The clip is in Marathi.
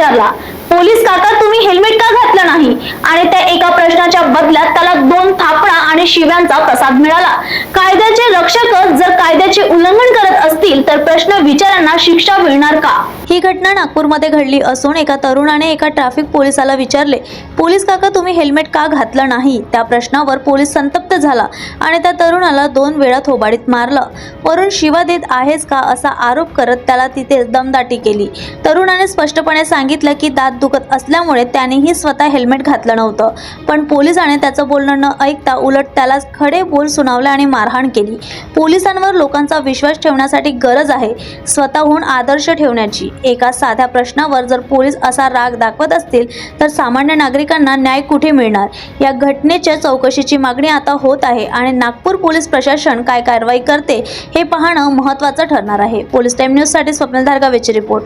विचारला पोलीस काका तुम्ही हेल्मेट का घातलं नाही? आणि त्या एका प्रश्नाच्या बदल्यात त्याला दोन थापडा आणि शिव्यांचा प्रसाद मिळाला. कायद्याचे रक्षक जर कायद्याचे उल्लंघन तर प्रश्न विचारांना शिक्षा मिळणार का? ही घटना नागपूरमध्ये घडली असून एका तरुणाने एका ट्रॅफिक पोलिसाला विचारले पोलीस काका तुम्ही हेल्मेट का घातलं नाही? त्या प्रश्नावर पोलीस संतप्त झाला आणि त्या तरुणाला दोन वेळा थोबाडीत मारलं. वरून शिवा देत आहेस का? असा आरोप करत त्याला तिथे दमदाटी केली. तरुणाने स्पष्टपणे सांगितलं की दात दुखत असल्यामुळे त्यानेही स्वतः हेल्मेट घातलं नव्हतं. पण पोलिसाने त्याचं बोलणं न ऐकता उलट त्याला खडे बोल सुनावले आणि मारहाण केली. पोलिसांवर लोकांचा विश्वास ठेवण्यासाठी गरज आहे. स्वतःहून आदर्श ठेवण्याची. एका साध्या प्रश्नावर जर पोलीस असा राग दाखवत असतील तर सामान्य नागरिकांना न्याय कुठे मिळणार? या घटनेच्या चौकशीची मागणी आता होत आहे आणि नागपूर पोलीस प्रशासन काय कारवाई करते हे पाहणं महत्त्वाचं ठरणार आहे. पोलीस टाईम न्यूजसाठी स्वप्नील धारगावेची रिपोर्ट.